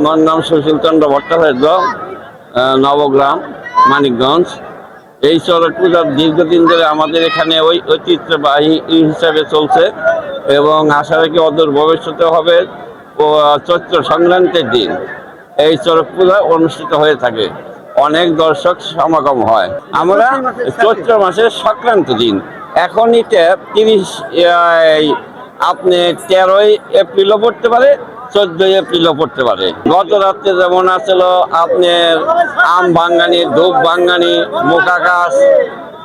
আমার নাম সুশীল চন্দ্র ভট্টাচার্য নবগ্রাম, মানিকগঞ্জ। এই চড়ক পূজা দীর্ঘদিন ধরে আমাদের এখানে ওই ঐতিহ্যবাহী হিসাবে চলছে এবং আশা রাখি অদূর ভবিষ্যতে হবে চৈত্র সংক্রান্তির দিন এই চড়ক পূজা অনুষ্ঠিত হয়ে থাকে। অনেক দর্শক সমাগম হয়। আমরা চৈত্র মাসের সংক্রান্ত দিন। এখন এটা তিরিশ আপনি তেরোই এপ্রিলও পড়তে পারে চোদ্দই এপ্রিলও পড়তে পারে। গত রাত্রে যেমন আছিল আপনার আম ভাঙ্গানি ধূপ ভাঙ্গানি মোকা গাছ,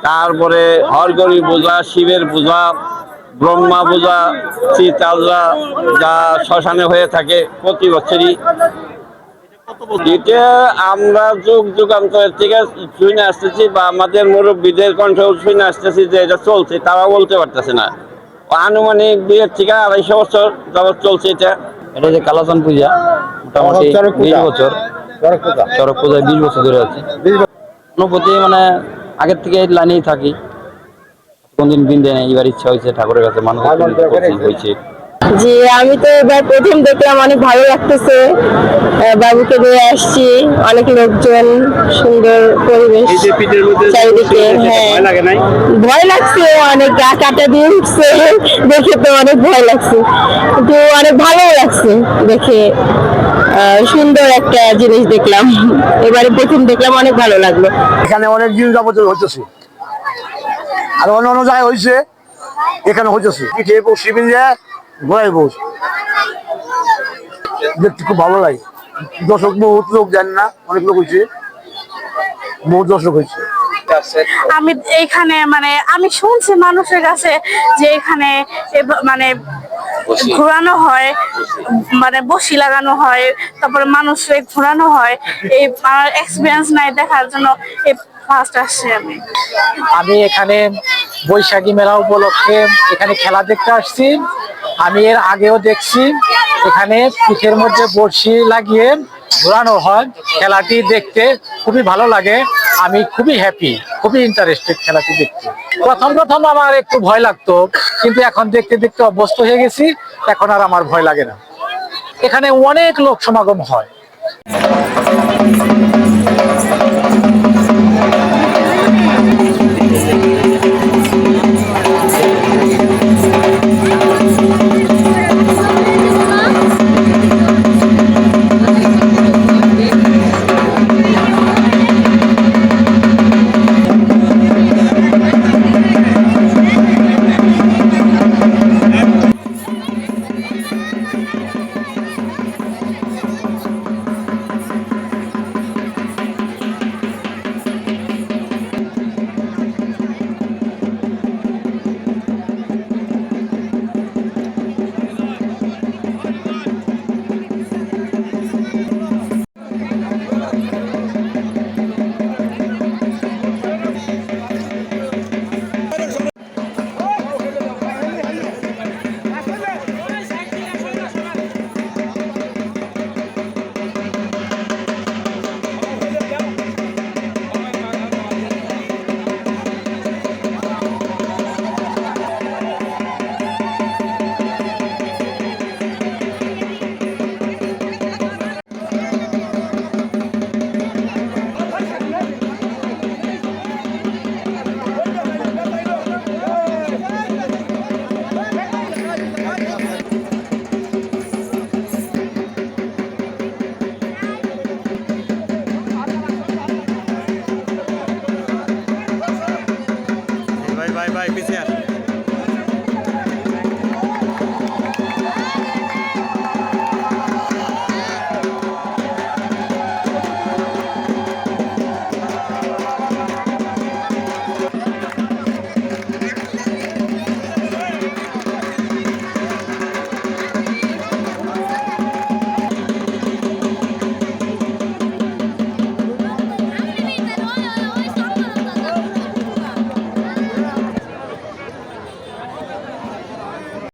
তারপরে হরগরি পূজা, শিবের পূজা, ব্রহ্মা পূজা চিতাজরা যা শ্মশানে হয়ে থাকে প্রতি বছরই। এটা আমরা যুগ যুগান্তরের থেকে শুনে আসতেছি বা আমাদের মুরব্বীদের কণ্ঠ শুনে আসতেছি যে এটা চলছে, তারা বলতে পারতেছে না। আনুমানিক বিয়ের থেকে আড়াইশো বছর যাবত চলছে এটা। এটা যে কালাচান পূজা মোটামুটি বিশ বছর। চড়ক পূজা। পূজায় বিশ বছর ধরে আছে। অনুভূতি মানে আগের থেকে লাইনেই থাকি। কোনদিন দিন দেয় না এবার ইচ্ছা হয়েছে ঠাকুরের কাছে মানুষ হয়েছে। জি আমি তো এবার প্রথম দেখলাম অনেক ভালো লাগতেছে। বাবুকে নিয়ে আসছি অনেক লোকজন সুন্দর পরিবেশ। চারিদিকে হ্যাঁ। ভয় লাগছে অনেক গা কাটা দিয়ে উঠছে। দেখে তো অনেক ভয় লাগছে। কিন্তু অনেক ভালো লাগছে দেখে আহ, সুন্দর একটা জিনিস দেখলাম। এবারে প্রথম দেখলাম অনেক ভালো লাগল। এখানে অনেক দিন যাবত হইতেছে। আর অন্য অন্য জায়গায় হয়েছে এখানে হইতেছে। পিঠে বস শিবিন যায় বস দেখতে খুব ভালো লাগে। দর্শক বহুত লোক জানে না অনেক লোক হয়েছে বহুত দর্শক হয়েছে আমি এইখানে মানে আমি শুনছি মানুষের কাছে যে এখানে মানে ঘোরানো হয় মানে বসি লাগানো হয় তারপরে মানুষ ঘোরানো হয়। এই আমার এক্সপিরিয়েন্স নাই দেখার জন্য এই ফার্স্ট আসছি আমি। আমি এখানে বৈশাখী মেলা উপলক্ষে এখানে খেলা দেখতে আসছি। আমি এর আগেও দেখছি এখানে পিঠের মধ্যে বড়শি লাগিয়ে ঘোরানো হয়, খেলাটি দেখতে খুবই ভালো লাগে। আমি খুবই হ্যাপি খুবই ইন্টারেস্টেড খেলাটি দেখতে। প্রথম প্রথম আমার একটু ভয় লাগতো, কিন্তু এখন দেখতে দেখতে অভ্যস্ত হয়ে গেছি, এখন আর আমার ভয় লাগে না। এখানে অনেক লোক সমাগম হয়। ভাই ভাই পিছিয়ে